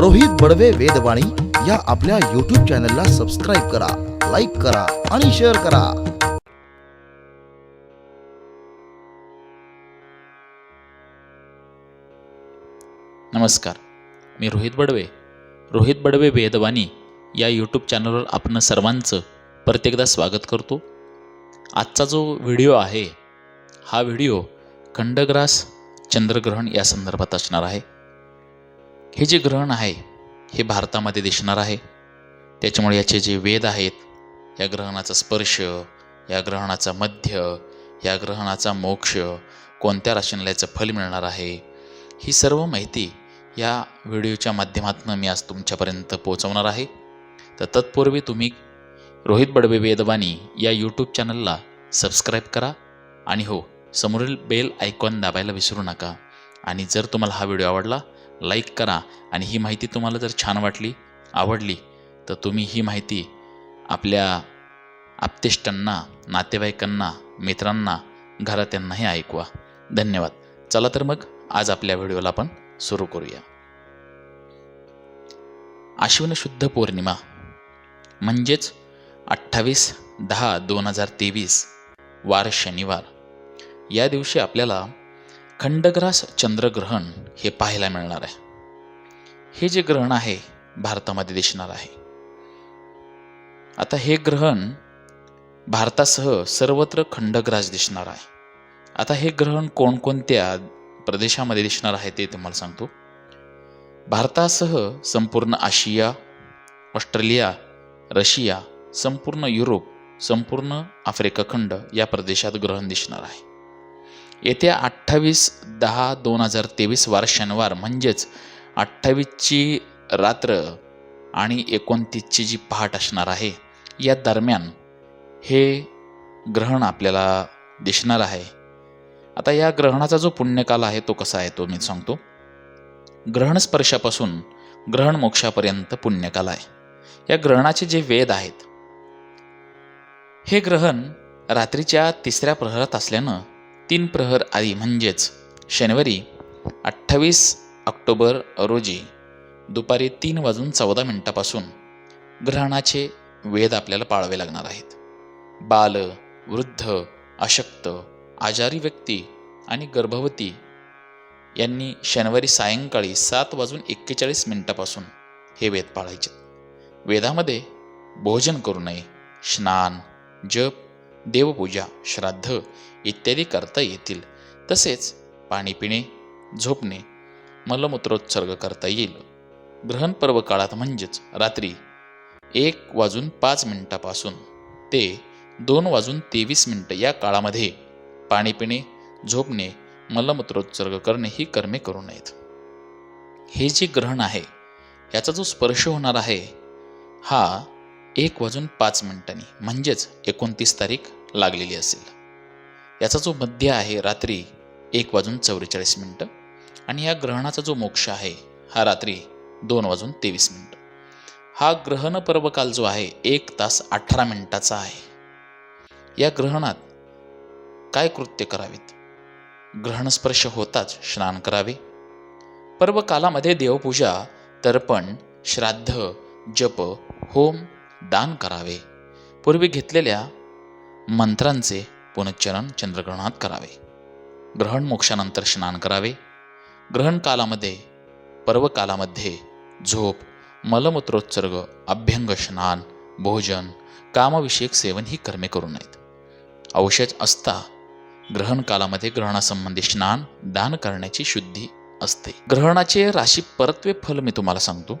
रोहित बडवे वेदवाणी या आपल्या यूट्यूब चॅनलला सबस्क्राईब करा लाईक करा आणि शेअर करा. नमस्कार. मी रोहित बडवे. रोहित बडवे वेदवाणी या यूट्यूब चॅनलवर आपण सर्वांचं प्रत्येकदा स्वागत करतो. आजचा जो व्हिडिओ आहे हा व्हिडिओ खंडग्रास चंद्रग्रहण या संदर्भात असणार आहे. हे जे ग्रहण आहे हे भारतामध्ये दिसणार आहे. त्याच्यामुळे याचे जे वेद आहेत या ग्रहणाचा स्पर्श या ग्रहणाचा मध्य या ग्रहणाचा मोक्ष कोणत्या राशीला याचं फल मिळणार आहे ही सर्व माहिती या व्हिडिओच्या माध्यमातून मी आज तुमच्यापर्यंत पोहोचवणार आहे. तर तत्पूर्वी तुम्ही रोहित बडवे वेदवाणी या यूट्यूब चॅनलला सबस्क्राईब करा आणि हो समोरील बेल आयकॉन दाबायला विसरू नका. आणि जर तुम्हाला हा व्हिडिओ आवडला लाईक करा. आणि ही माहिती तुम्हाला जर छान वाटली आवडली तर तुम्ही ही माहिती आपल्या आप्तेष्टांना नातेवाईकांना मित्रांना घरात्यांनाही ऐकवा. धन्यवाद. चला तर मग आज आपल्या व्हिडिओला आपण सुरू करूया. आश्विन शुद्ध पौर्णिमा म्हणजेच अठ्ठावीस दहा दोन हजार तेवीस वार शनिवार. या दिवशी आपल्याला खंडग्रास चंद्रग्रहण हे पाहायला मिळणार आहे. हे जे ग्रहण आहे भारतामध्ये दिसणार आहे. आता हे ग्रहण भारतासह सर्वत्र खंडग्रास दिसणार आहे. आता हे ग्रहण कोणकोणत्या प्रदेशामध्ये दिसणार आहे ते तुम्हाला सांगतो. भारतासह संपूर्ण आशिया ऑस्ट्रेलिया रशिया संपूर्ण युरोप संपूर्ण आफ्रिका खंड या प्रदेशात ग्रहण दिसणार आहे. येत्या अठ्ठावीस दहा दोन हजार तेवीस वार शनिवार म्हणजेच अठ्ठावीसची रात्र आणि एकोणतीसची जी पहाट असणार आहे या दरम्यान हे ग्रहण आपल्याला दिसणार आहे. आता या ग्रहणाचा जो पुण्यकाल आहे तो कसा आहे तो मी सांगतो. ग्रहण स्पर्शापासून ग्रहण मोक्षापर्यंत पुण्यकाल आहे. या ग्रहणाचे जे वेद आहेत हे ग्रहण रात्रीच्या तिसऱ्या प्रहरात असल्यानं तीन प्रहर आधी म्हणजेच शनिवारी अठ्ठावीस ऑक्टोबर रोजी दुपारी तीन वाजून चौदा मिनिटापासून ग्रहणाचे वेद आपल्याला पाळावे लागणार आहेत. बाल वृद्ध अशक्त आजारी व्यक्ती आणि गर्भवती यांनी शनिवारी सायंकाळी सात वाजून एक्केचाळीस मिनिटापासून हे वेद पाळायचे. वेदामध्ये भोजन करू नये स्नान जप देवपूजा श्राद्ध इत्यादी करता येतील. तसेच पाणी पिणे झोपणे मलमूत्रोत्सर्ग करता येईल. ग्रहण पर्व काळात म्हणजेच रात्री एक वाजून पाच मिनिटापासून ते दोन वाजून तेवीस मिनटं या काळामध्ये पाणी पिणे झोपणे मलमूत्रोत्सर्ग करणे ही कर्मे करू नयेत. हे जे ग्रहण आहे याचा जो स्पर्श होणार आहे हा एक वाजून पाच मिनिटांनी म्हणजेच एकोणतीस तारीख लागलेली असेल. याचा जो मध्य आहे रात्री एक वाजून चौवेचाळीस मिनटं आणि या ग्रहणाचा जो मोक्ष आहे हा रात्री दोन वाजून तेवीस मिनटं. हा ग्रहण पर्वकाल जो आहे एक तास अठरा मिनिटाचा आहे. या ग्रहणात काय कृत्य करावीत? ग्रहणस्पर्श होताच स्नान करावे. पर्वकालामध्ये देवपूजा तर्पण श्राद्ध जप होम दान करावे. पूर्वी घेतलेल्या मंत्रांचे पुनच्चरण चंद्रग्रहणात करावे. ग्रहण मोक्षानंतर स्नान करावे. ग्रहण कालामध्ये पर्वकालामध्ये झोप मलमूत्रोत्सर्ग अभ्यंग स्नान भोजन कामविषयक सेवन ही कर्मे करू नयेत. औषध असता ग्रहण कालामध्ये ग्रहणासंबंधी स्नान दान करण्याची शुद्धी असते. ग्रहणाचे राशी परत्वे फल मी तुम्हाला सांगतो.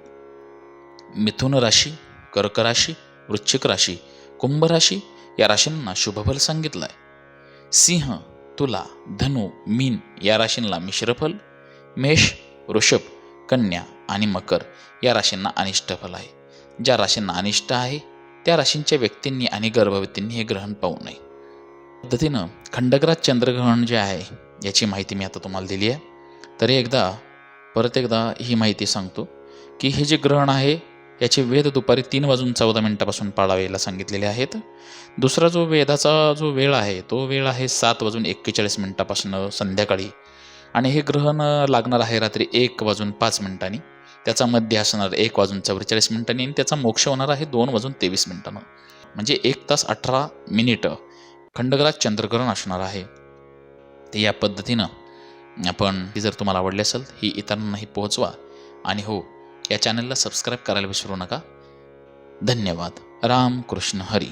मिथुन राशी कर्क राशी वृश्चिक राशी कुंभ राशी या राशींना शुभफल सांगितलं आहे सिंह तुला धनु मीन या राशींना मिश्रफल मेष वृषभ कन्या आणि मकर या राशींना अनिष्टफल आहे. ज्या राशींना अनिष्ट आहे त्या राशींच्या व्यक्तींनी आणि गर्भवतींनी हे ग्रहण पाहू नये. पद्धतीनं खंडग्रास चंद्रग्रहण जे आहे याची माहिती मी आता तुम्हाला दिली आहे. तरी एकदा परत एकदा ही माहिती सांगतो की हे जे ग्रहण आहे याचे वेद दुपारी तीन वाजून चौदा मिनिटापासून पाळावेला सांगितलेले आहेत. दुसरा जो वेदाचा जो वेळ आहे तो वेळ आहे सात वाजून एक्केचाळीस मिनिटापासून संध्याकाळी. आणि हे ग्रहण लागणार आहे रात्री एक वाजून पाच मिनिटांनी. त्याचा मध्य असणार एक वाजून चव्वेचाळीस मिनिटांनी आणि त्याचा मोक्ष होणार आहे दोन वाजून तेवीस मिनिटांनं. म्हणजे एक तास अठरा मिनिटं खंडग्रास चंद्रग्रहण असणार आहे. ते या पद्धतीनं आपण जर तुम्हाला आवडली असेल ही इतरांनाही पोहोचवा. आणि हो या चॅनलला सबस्क्राईब करायला विसरू नका. धन्यवाद. राम कृष्ण हरी.